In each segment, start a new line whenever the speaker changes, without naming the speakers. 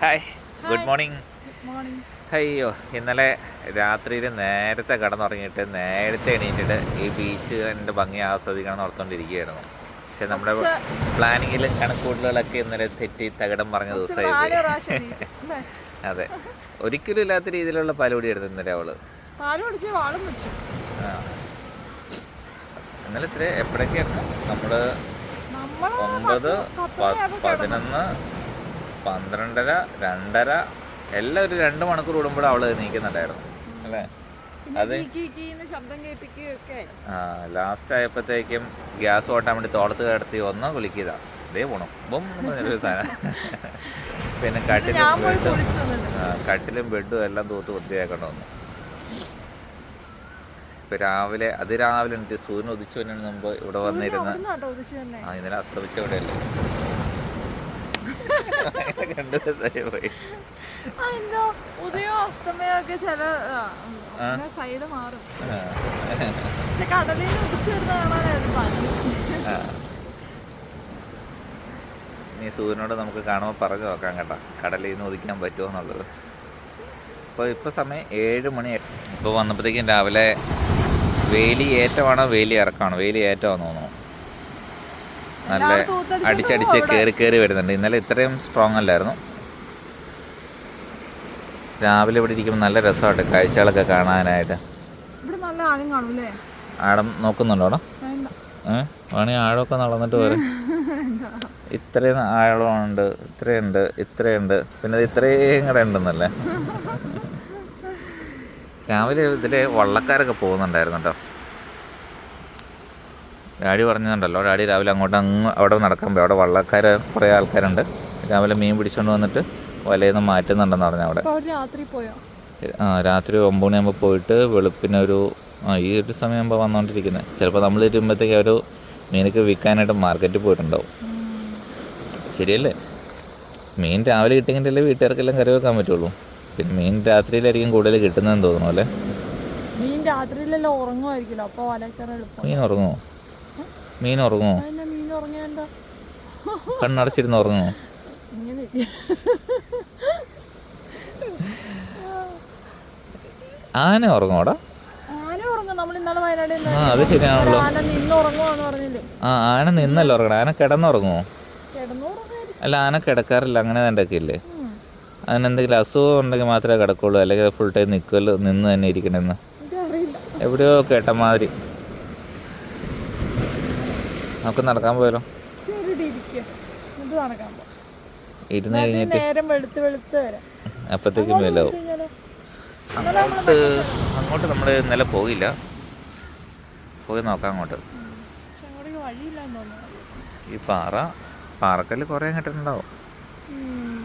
Hi good morning അയ്യോ ഇന്നലെ രാത്രിയിൽ നേരത്തെ കടന്നുറങ്ങിയിട്ട് നേരത്തെ എണീറ്റിട്ട് ഈ ബീച്ച് എന്റെ ഭംഗി ആസ്വദിക്കണം എന്ന് ഓർത്തുകൊണ്ടിരിക്കുകയായിരുന്നു പക്ഷെ നമ്മുടെ പ്ലാനിങ്ങിലും കണക്കൂട്ടലുകളൊക്കെ ഇന്നലെ തെറ്റി തകിടം പറഞ്ഞ
ദിവസമായിരുന്നു
ദിവസമായി? അതെ. ഒരിക്കലും ഇല്ലാത്ത രീതിയിലുള്ള പാലുകൂടിയായിരുന്നു ഇന്നലെ
അവൾ.
ആ. ഇന്നലെ ഇത്ര എപ്പോഴൊക്കെയായിരുന്നു?
നമ്മൾ
ഒമ്പത്. പതിനൊന്ന് പന്ത്രണ്ടര രണ്ടര എല്ലാം ഒരു രണ്ട് മണിക്കൂർ കൂടുമ്പോൾ അവൾ നീക്കുന്നുണ്ടായിരുന്നു അല്ലേ? അത് ആ ലാസ്റ്റ് ആയപ്പോഴത്തേക്കും ഗ്യാസ് ഓട്ടാൻ വേണ്ടി തോളത്ത് കിടത്തി ഒന്ന് വിളിക്കുക ഇതേ പോണു. ബും എന്നൊരു സാധനം. പിന്നെ കട്ടിലും ബെഡും കട്ടിലും ബെഡും എല്ലാം തൂത്ത് വൃത്തിയാക്കേണ്ട വന്നു. ഇപ്പൊ രാവിലെ അത് രാവിലെ എനിക്ക് സൂര്യൻ വരുന്നതിന് മുമ്പ് ഇവിടെ വന്നിരുന്ന ആ ഇന്നലെ അസ്തമിച്ച ഇവിടെയല്ലേ രണ്ടു ദിവസമായി പോയി
ആ എന്തോ? ഉദയോ അസ്തമയോ ഒക്കെ ചില സൈഡ് മാറും. കടലിൽ ഉദിച്ചു വരുന്ന കാണാനായിരുന്നു.
നീ സൂര്യനോട് നമുക്ക് കാണുമ്പോൾ പറഞ്ഞു നോക്കാം കേട്ടോ. കടലിൽ നിന്ന് ഉദിക്കാൻ പറ്റുമോ എന്നുള്ളത്. ഇപ്പോൾ ഇപ്പോൾ സമയം ഏഴ് മണി ഇപ്പോൾ വന്നപ്പോഴത്തേക്കും രാവിലെ വേലി ഏറ്റമാണോ വേലി ഇറക്കമാണോ വേലി ഏറ്റമാണെന്ന് തോന്നുന്നു. നല്ല അടിച്ചടിച്ച് കയറി കയറി വരുന്നുണ്ട്. ഇന്നലെ ഇത്രയും സ്ട്രോങ് അല്ലായിരുന്നു. രാവിലെ ഇവിടെ ഇരിക്കുമ്പോൾ നല്ല രസമായിട്ട് കാഴ്ചകളൊക്കെ കാണാനായിട്ട്. ആടം നോക്കുന്നുണ്ടോ ഏഹ് വേണമെങ്കിൽ ആഴമൊക്കെ നടന്നിട്ട് വരും ഇത്രയും ആഴമുണ്ട് ഇത്രയുണ്ട് ഇത്രയുണ്ട്. പിന്നെ ഇത് ഇത്രയും കൂടെ ഉണ്ടെന്നല്ലേ? രാവിലെ ഇതിലെ വള്ളക്കാരൊക്കെ പോകുന്നുണ്ടായിരുന്നു കേട്ടോ ഡാഡി പറഞ്ഞിട്ടുണ്ടല്ലോ. ഡാഡി രാവിലെ അങ്ങോട്ട് അങ്ങ് അവിടെ നടക്കാൻ പോയി. അവിടെ വള്ളക്കാര് കുറേ ആൾക്കാരുണ്ട്. രാവിലെ മീൻ പിടിച്ചോണ്ട് വന്നിട്ട് വലയിൽ നിന്ന് മാറ്റുന്നുണ്ടെന്ന് പറഞ്ഞു അവിടെ.
ആ രാത്രി പോയോ?
ആ രാത്രി ഒമ്പത് മണിയാകുമ്പോൾ പോയിട്ട് വെളുപ്പിനൊരു ആ ഈ ഒരു സമയമാകുമ്പോൾ വന്നുകൊണ്ടിരിക്കുന്നത് ചിലപ്പോൾ നമ്മൾ ഇരുമ്പോഴത്തേക്ക് അവർ മീനൊക്കെ വിൽക്കാനായിട്ട് മാർക്കറ്റിൽ പോയിട്ടുണ്ടാവും. ശരിയല്ലേ? മീൻ രാവിലെ കിട്ടിയെങ്കിലല്ലേ വീട്ടുകാർക്കെല്ലാം കറി വെക്കാൻ പറ്റുള്ളൂ. പിന്നെ മീൻ രാത്രിയിലായിരിക്കും കൂടുതൽ കിട്ടുന്നതെന്ന് തോന്നുന്നു അല്ലേ?
മീൻ രാത്രിയിലെല്ലാം ഉറങ്ങുമായിരിക്കുമല്ലോ അപ്പോൾ വലക്കറ എളുപ്പം.
മീൻ ഉറങ്ങുമോ? മീൻ
ഉറങ്ങോ
കണ്ണടച്ചിരുന്ന്
ഉറങ്ങോ. ആന ഉറങ്ങോടാ
ആ അത് ശരിയാണല്ലോ. ആ ആന നിന്നല്ലോ ഉറങ്ങണം? ആന കിടന്നുറങ്ങുമോ?
കിടന്നു ഉറങ്ങായിരിക്കും
അല്ല ആന കിടക്കാറില്ല. അങ്ങനെ ഇല്ലേ അതിനെന്തെങ്കിലും അസുഖം ഉണ്ടെങ്കിൽ മാത്രമേ കിടക്കുള്ളൂ. അല്ലെങ്കിൽ ഫുൾ ടൈം നിൽക്കുമല്ലോ നിന്ന് തന്നെ ഇരിക്കണമെന്ന് എവിടെയോ കേട്ട മാതിരി. നമുക്ക് നടക്കാൻ പോയാലോ. ഇരുന്ന് കഴിഞ്ഞിട്ട് അപ്പോഴത്തേക്കും മേലാവും. അങ്ങോട്ട് അങ്ങോട്ട് നമ്മൾ ഇന്നലെ പോയില്ല. പോയി നോക്കാം അങ്ങോട്ട്. ഈ പാറ പാറക്കല്ല് കുറേ
ഉം.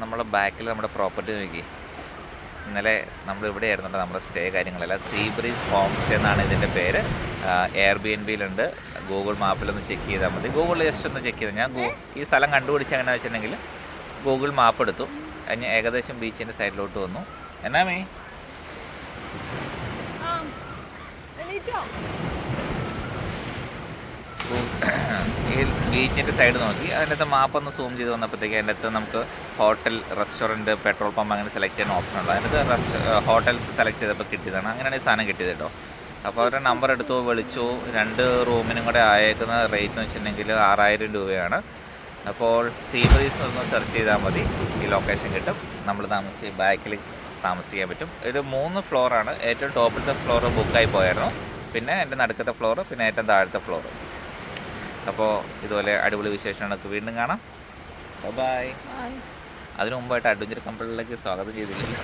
നമ്മളെ ബാക്കിൽ നമ്മുടെ പ്രോപ്പർട്ടി നോക്കി ഇന്നലെ നമ്മൾ ഇവിടെ ആയിരുന്നുണ്ട് നമ്മുടെ സ്റ്റേ കാര്യങ്ങളെല്ലാം. സീ ബ്രീസ് ഹോം സ്റ്റേ എന്നാണ് ഇതിന്റെ പേര്. എയർ ബി എൻ ബിയിലുണ്ട് ഗൂഗിൾ മാപ്പിലൊന്ന് ചെക്ക് ചെയ്താൽ മതി. ഗൂഗിളിൽ ജസ്റ്റ് ഒന്ന് ചെക്ക് ചെയ്ത്? ഞാൻ ഈ സ്ഥലം കണ്ടുപിടിച്ച എങ്ങനെയാണെന്ന് വെച്ചിട്ടുണ്ടെങ്കിൽ ഗൂഗിൾ മാപ്പ് എടുത്തു. ഞാൻ ഏകദേശം ബീച്ചിന്റെ സൈഡിലോട്ട് വന്നു. എന്നാ മേ?
ഗൂഗിൾ
ഈ ബീച്ചിന്റെ സൈഡ് നോക്കി. അതിന്റെ അകത്ത് മാപ്പ് ഒന്ന് സൂം ചെയ്ത് വന്നപ്പോഴത്തേക്ക് അതിന്റെ അകത്ത് നമുക്ക് ഹോട്ടൽ റെസ്റ്റോറന്റ് പെട്രോൾ പമ്പ് അങ്ങനെ സെലക്ട് ചെയ്യുന്ന ഓപ്ഷൻ ഉണ്ട്. അതിന്റെ റെസ്റ്റ് ഹോട്ടൽസ് സെലക്ട് ചെയ്തപ്പോൾ കിട്ടിയതാണ്. അങ്ങനെയാണ് ഈ സാധനം കിട്ടിയത് കേട്ടോ. അപ്പോൾ അവരുടെ നമ്പർ എടുത്തു വിളിച്ചു. രണ്ട് റൂമിനും കൂടെ ആയേക്കുന്ന റേറ്റ് എന്ന് വെച്ചിട്ടുണ്ടെങ്കിൽ ആറായിരം രൂപയാണ്. അപ്പോൾ സീ ബ്രീസ് ഒന്ന് സെർച്ച് ചെയ്താൽ മതി. ഈ ലൊക്കേഷൻ കിട്ടും. നമ്മൾ താമസിച്ച് ബാക്കിൽ താമസിക്കാൻ പറ്റും. ഒരു മൂന്ന് ഫ്ലോറാണ് ഏറ്റവും ടോപ്പിലത്തെ ഫ്ലോർ ബുക്കായി പോയായിരുന്നു. പിന്നെ എന്റെ നടുക്കത്തെ ഫ്ലോർ പിന്നെ ഏറ്റവും താഴത്തെ ഫ്ലോർ അപ്പോൾ ഇതുപോലെ അടിപൊളി വിശേഷങ്ങളൊക്കെ വീണ്ടും കാണാം. ബൈ അതിനു മുമ്പായിട്ട് അഡ്വഞ്ചർ കപ്പിളിലേക്ക് സ്വാഗതം ചെയ്തില്ലല്ലോ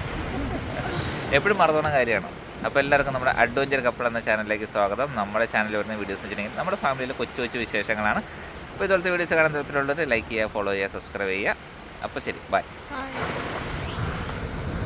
എപ്പോഴും മറന്നുപോണ കാര്യമാണ്. അപ്പോൾ എല്ലാവർക്കും നമ്മുടെ അഡ്വഞ്ചർ കപ്പിൾ എന്ന ചാനലിലേക്ക് സ്വാഗതം. നമ്മുടെ ചാനലിൽ വരുന്ന വീഡിയോസ് വെച്ചിട്ടുണ്ടെങ്കിൽ നമ്മുടെ ഫാമിലിയിലെ കൊച്ചു കൊച്ചു വിശേഷങ്ങളാണ്. അപ്പോൾ ഇതുപോലത്തെ വീഡിയോസ് കാണാൻ താല്പര്യമുള്ളവർ ലൈക്ക് ചെയ്യുക ഫോളോ ചെയ്യുക സബ്സ്ക്രൈബ് ചെയ്യുക. അപ്പോൾ ശരി ബൈ.